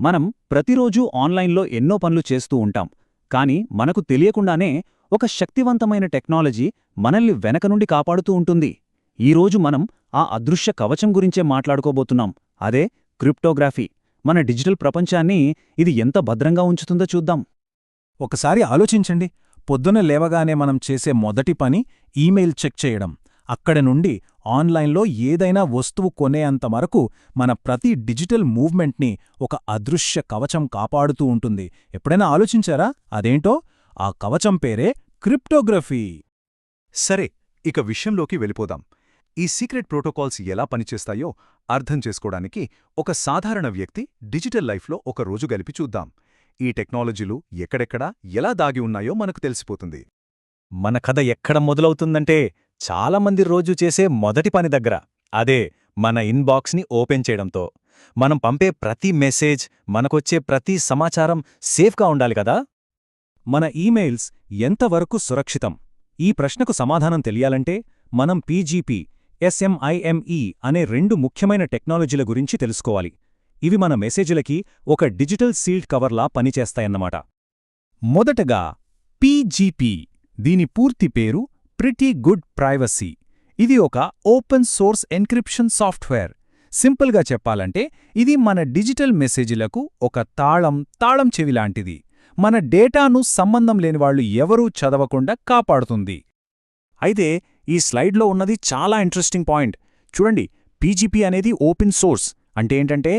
మనం ప్రతిరోజూ ఆన్లైన్లో ఎన్నో పనులు చేస్తూ ఉంటాం. కానీ మనకు తెలియకుండానే ఒక శక్తివంతమైన టెక్నాలజీ మనల్ని వెనక నుండి కాపాడుతూ ఉంటుంది. ఈరోజు మనం ఆ అదృశ్య కవచం గురించే మాట్లాడుకోబోతున్నాం. అదే క్రిప్టోగ్రఫీ. మన డిజిటల్ ప్రపంచాన్ని ఇది ఎంత భద్రంగా ఉంచుతుందో చూద్దాం. ఒకసారి ఆలోచించండి. పొద్దున లేవగానే మనం చేసే మొదటి పని ఈమెయిల్ చెక్ చేయడం. అక్కడ నుండి ఆన్లైన్లో ఏదైనా వస్తువు కొనేంత వరకు మన ప్రతి డిజిటల్ మూవ్మెంట్ని ఒక అదృశ్య కవచం కాపాడుతూ ఉంటుంది. ఎప్పుడైనా ఆలోచించారా? అదేంటో? ఆ కవచం పేరే క్రిప్టోగ్రఫీ. సరే ఇక విషయంలోకి వెళ్ళిపోదాం. ఈ సీక్రెట్ ప్రోటోకాల్స్ ఎలా పనిచేస్తాయో అర్థం చేసుకోవడానికి ఒక సాధారణ వ్యక్తి డిజిటల్ లైఫ్లో ఒక రోజు గలిపి చూద్దాం. ఈ టెక్నాలజీలు ఎక్కడెక్కడ ఎలా దాగి ఉన్నాయో మనకు తెలిసిపోతుంది. మన కథ ఎక్కడ మొదలవుతుందంటే చాలామంది రోజు చేసే మొదటి పని దగ్గర అదే మన ఇన్బాక్స్ని ఓపెన్ చేయడంతో. మనం పంపే ప్రతి మెసేజ్ మనకొచ్చే ప్రతి సమాచారం సేఫ్గా ఉండాలి కదా? మన ఈమెయిల్స్ ఎంతవరకు సురక్షితం? ఈ ప్రశ్నకు సమాధానం తెలియాలంటే మనం పీజీపీ ఎస్ఎంఐఎంఈ అనే రెండు ముఖ్యమైన టెక్నాలజీల గురించి తెలుసుకోవాలి. ఇవి మన మెసేజ్లకి ఒక డిజిటల్ సీల్డ్ కవర్లా పనిచేస్తాయన్నమాట. మొదటగా పీజీపీ దీని పూర్తి పేరు ప్రిటీ గుడ్ ప్రైవసీ ఇది ఒక ఓపెన్ సోర్స్ ఎన్క్రిప్షన్ సాఫ్ట్వేర్ సింపుల్గా చెప్పాలంటే ఇది మన డిజిటల్ మెసేజ్లకు ఒక తాళం తాళం చెవిలాంటిది మన డేటాను సంబంధం లేనివాళ్ళు ఎవరూ చదవకుండా కాపాడుతుంది. అయితే ఈ స్లైడ్లో ఉన్నది చాలా ఇంట్రెస్టింగ్ పాయింట్ చూడండి పీజీపీ అనేది ఓపెన్ సోర్స్ అంటే ఏంటంటే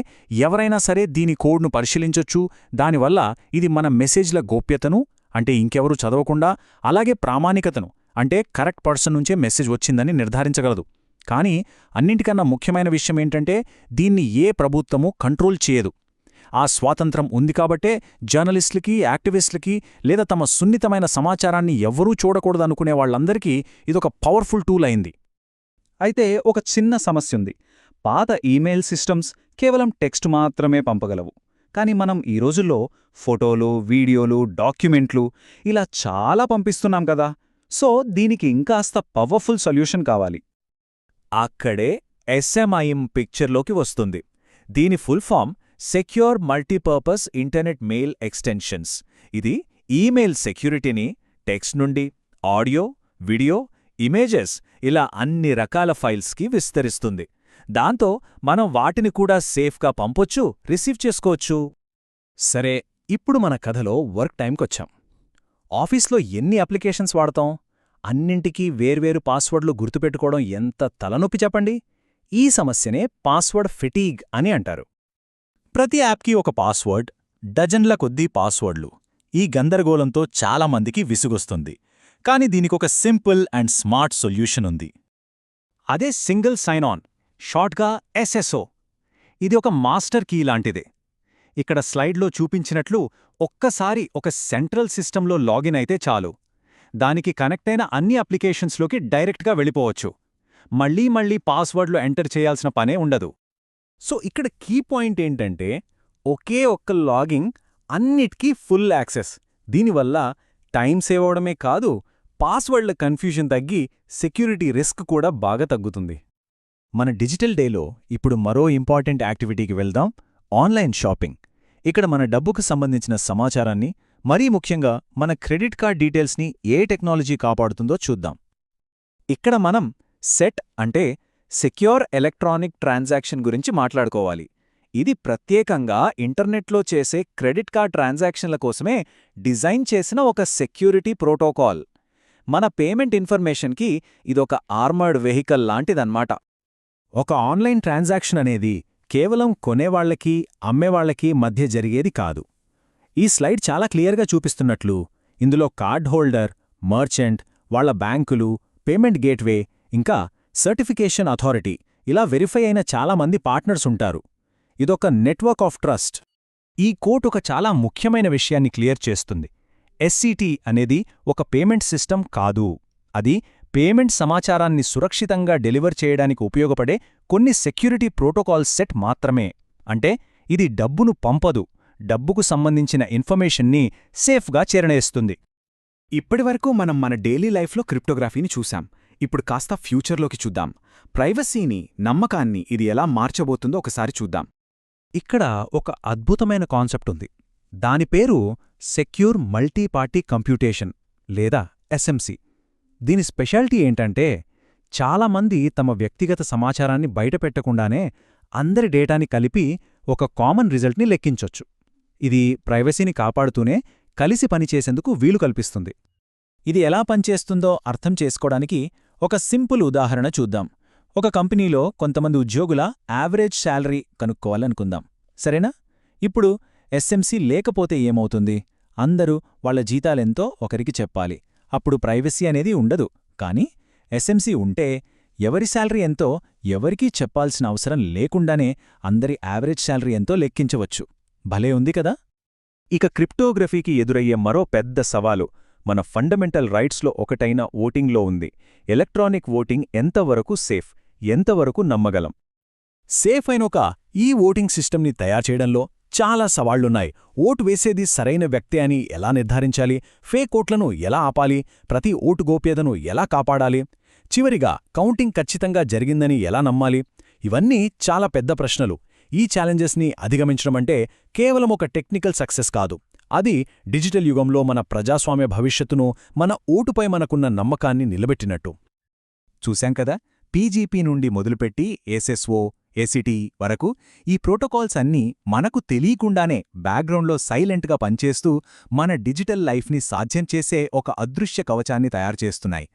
ఎవరైనా సరే దీని కోడ్ను పరిశీలించొచ్చు. దానివల్ల ఇది మన మెసేజ్ల గోప్యతను అంటే ఇంకెవరూ చదవకుండా అలాగే ప్రామాణికతను అంటే కరెక్ట్ పర్సన్ నుంచే మెసేజ్ వచ్చిందని నిర్ధారించగలదు. కానీ అన్నింటికన్నా ముఖ్యమైన విషయం ఏంటంటే దీన్ని ఏ ప్రభుత్వమూ కంట్రోల్ చేయదు. ఆ స్వాతంత్రం ఉంది కాబట్టే జర్నలిస్టులకి యాక్టివిస్టులకి లేదా తమ సున్నితమైన సమాచారాన్ని ఎవ్వరూ చూడకూడదనుకునే వాళ్ళందరికీ ఇదొక పవర్ఫుల్ టూల్ అయింది. అయితే ఒక చిన్న సమస్య ఉంది పాత ఈమెయిల్ సిస్టమ్స్ కేవలం టెక్స్ట్ మాత్రమే పంపగలవు. కానీ మనం ఈ రోజుల్లో ఫోటోలు వీడియోలు డాక్యుమెంట్లు ఇలా చాలా పంపిస్తున్నాం కదా. సో దీనికి ఇంకాస్త పవర్ఫుల్ సొల్యూషన్ కావాలి. అక్కడే ఎస్ఎంఐఎం పిక్చర్లోకి వస్తుంది. దీని full form secure multipurpose internet mail extensions. ఇది ఈమెయిల్ సెక్యూరిటీని టెక్స్ట్ నుండి ఆడియో వీడియో ఇమేజెస్ ఇలా అన్ని రకాల ఫైల్స్కి విస్తరిస్తుంది. దాంతో మనం వాటిని కూడా సేఫ్గా పంపొచ్చు రిసీవ్ చేసుకోవచ్చు. సరే ఇప్పుడు మన కథలో వర్క్ టైంకొచ్చాం ఆఫీస్లో ఎన్ని అప్లికేషన్స్ వాడతాం? అన్నింటికీ వేర్వేరు పాస్వర్డ్లు గుర్తుపెట్టుకోవడం ఎంత తలనొప్పి చెప్పండి? ఈ సమస్యనే పాస్వర్డ్ ఫిటీగ్ అని అంటారు. ప్రతి యాప్కి ఒక పాస్వర్డ్ డజన్ల కొద్దీ పాస్వర్డ్లు. ఈ గందరగోళంతో చాలామందికి విసుగొస్తుంది. కాని దీనికొక సింపుల్ అండ్ స్మార్ట్ సొల్యూషన్ ఉంది. అదే సింగిల్ సైన్ ఆన్ షార్ట్గా ఎస్ఎస్ఓ. ఇది ఒక మాస్టర్ కీ లాంటిదే. ఇక్కడ స్లైడ్లో చూపించినట్లు ఒక్కసారి ఒక సెంట్రల్ సిస్టంలో లాగిన్ అయితే చాలు. దానికి కనెక్ట్ అయిన అన్ని అప్లికేషన్స్లోకి డైరెక్ట్గా వెళ్ళిపోవచ్చు. మళ్ళీ మళ్ళీ పాస్వర్డ్లు ఎంటర్ చేయాల్సిన పనే ఉండదు. సో ఇక్కడ కీ పాయింట్ ఏంటంటే ఒకే ఒక్క లాగింగ్ అన్నిటికీ ఫుల్ యాక్సెస్. దీనివల్ల టైం సేవ్ అవడమే కాదు పాస్వర్డ్ల కన్ఫ్యూజన్ తగ్గి సెక్యూరిటీ రిస్క్ కూడా బాగా తగ్గుతుంది. మన డిజిటల్ డేలో ఇప్పుడు మరో ఇంపార్టెంట్ యాక్టివిటీకి వెళ్దాం ఆన్లైన్ షాపింగ్. ఇక్కడ మన డబ్బుకు సంబంధించిన సమాచారాన్ని మరీ ముఖ్యంగా మన క్రెడిట్ కార్డ్ డీటెయిల్స్ని ఏ టెక్నాలజీ కాపాడుతుందో చూద్దాం. ఇక్కడ మనం సెట్ అంటే సెక్యూర్ ఎలక్ట్రానిక్ ట్రాన్సాక్షన్ గురించి మాట్లాడుకోవాలి. ఇది ప్రత్యేకంగా ఇంటర్నెట్లో చేసే క్రెడిట్ కార్డ్ ట్రాన్సాక్షన్ల కోసమే డిజైన్ చేసిన ఒక సెక్యూరిటీ ప్రోటోకాల్. మన పేమెంట్ ఇన్ఫర్మేషన్కి ఇదొక ఆర్మర్డ్ వెహికల్ లాంటిదన్నమాట. ఒక ఆన్లైన్ ట్రాన్సాక్షన్ అనేది కేవలం కొనేవాళ్ళకి అమ్మేవాళ్ళకి మధ్య జరిగేది కాదు. ఈ స్లైడ్ చాలా క్లియర్గా చూపిస్తున్నట్లు ఇందులో కార్డ్ హోల్డర్ మర్చెంట్ వాళ్ళ బ్యాంకులు పేమెంట్ గేట్వే ఇంకా సర్టిఫికేషన్ అథారిటీ ఇలా వెరిఫై అయిన చాలామంది పార్ట్నర్స్ ఉంటారు. ఇదొక నెట్వర్క్ ఆఫ్ ట్రస్ట్. ఈ కోట్ ఒక చాలా ముఖ్యమైన విషయాన్ని క్లియర్ చేస్తుంది. ఎస్సిటి అనేది ఒక పేమెంట్ సిస్టమ్ కాదు. అది పేమెంట్ సమాచారాన్ని సురక్షితంగా డెలివర్ చేయడానికి ఉపయోగపడే కొన్ని సెక్యూరిటీ ప్రోటోకాల్ సెట్ మాత్రమే. అంటే ఇది డబ్బును పంపదు. డబ్బుకు సంబంధించిన ఇన్ఫర్మేషన్ని సేఫ్గా చేరనేస్తుంది. ఇప్పటివరకు మనం మన డైలీ లైఫ్లో క్రిప్టోగ్రఫీని చూశాం. ఇప్పుడు కాస్త ఫ్యూచర్లోకి చూద్దాం. ప్రైవసీని నమ్మకాన్ని ఇది ఎలా మార్చబోతుందో ఒకసారి చూద్దాం. ఇక్కడ ఒక అద్భుతమైన కాన్సెప్ట్ ఉంది. దాని పేరు సెక్యూర్ మల్టీపార్టీ కంప్యూటేషన్ లేదా ఎస్ఎంసి. దీని స్పెషాలిటీ ఏంటంటే చాలామంది తమ వ్యక్తిగత సమాచారాన్ని బయటపెట్టకుండానే అందరి డేటాని కలిపి ఒక కామన్ రిజల్ట్ని లెక్కించొచ్చు. ఇది ప్రైవసీని కాపాడుతూనే కలిసి పనిచేసేందుకు వీలు కల్పిస్తుంది. ఇది ఎలా పనిచేస్తుందో అర్థం చేసుకోవడానికి ఒక సింపుల్ ఉదాహరణ చూద్దాం. ఒక కంపెనీలో కొంతమంది ఉద్యోగుల యావరేజ్ శాలరీ కనుక్కోవాలనుకుందాం. సరేనా? ఇప్పుడు ఎస్ఎంసి లేకపోతే ఏమవుతుంది? అందరూ వాళ్ళ జీతాలెంతో ఒకరికి చెప్పాలి. అప్పుడు ప్రైవసీ అనేది ఉండదు. కానీ ఎస్ఎంసి ఉంటే ఎవరి శాలరీ ఎంతో ఎవరికీ చెప్పాల్సిన అవసరం లేకుండానే అందరి యావరేజ్ శాలరీ ఎంతో లెక్కించవచ్చు. భలే ఉంది కదా! ఇక క్రిప్టోగ్రఫీకి ఎదురయ్యే మరో పెద్ద సవాలు మన ఫండమెంటల్ రైట్స్లో ఒకటైన ఓటింగ్లో ఉంది. ఎలక్ట్రానిక్ ఓటింగ్ ఎంతవరకు సేఫ్? ఎంతవరకు నమ్మగలం? సేఫ్ అయిన ఒక ఈ ఓటింగ్ సిస్టమ్ని తయారు చేయడంలో చాలా సవాళ్ళున్నాయి. ఓటు వేసేది సరైన వ్యక్తి అని ఎలా నిర్ధారించాలి? ఫేక్ ఓట్లను ఎలా ఆపాలి? ప్రతి ఓటు గోప్యతను ఎలా కాపాడాలి? చివరిగా కౌంటింగ్ ఖచ్చితంగా జరిగిందని ఎలా నమ్మాలి? ఇవన్నీ చాలా పెద్ద ప్రశ్నలు. ఈ ఛాలెంజెస్ని అధిగమించడమంటే కేవలం ఒక టెక్నికల్ సక్సెస్ కాదు. అది డిజిటల్ యుగంలో మన ప్రజాస్వామ్య భవిష్యత్తును మన ఓటుపై మనకున్న నమ్మకాన్ని నిలబెట్టినట్టు. చూశాం కదా? పీజీపీ నుండి మొదలుపెట్టి ఎస్ఎస్ఓ ఏసీటీ వరకు ఈ ప్రోటోకాల్స్ అన్నీ మనకు తెలియకుండానే బ్యాక్గ్రౌండ్లో సైలెంట్గా పనిచేస్తూ మన డిజిటల్ లైఫ్ని సాధ్యం చేసే ఒక అదృశ్య కవచాన్ని తయారుచేస్తున్నాయి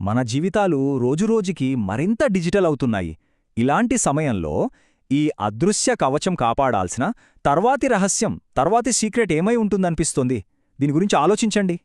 మన జీవితాలు రోజురోజుకి మరింత డిజిటల్ అవుతున్నాయి. ఇలాంటి సమయంలో ఈ అదృశ్య కవచం కాపాడాల్సిన తర్వాతి రహస్యం తర్వాతి సీక్రెట్ ఏమై ఉంటుందనిపిస్తోంది? దీని గురించి ఆలోచించండి.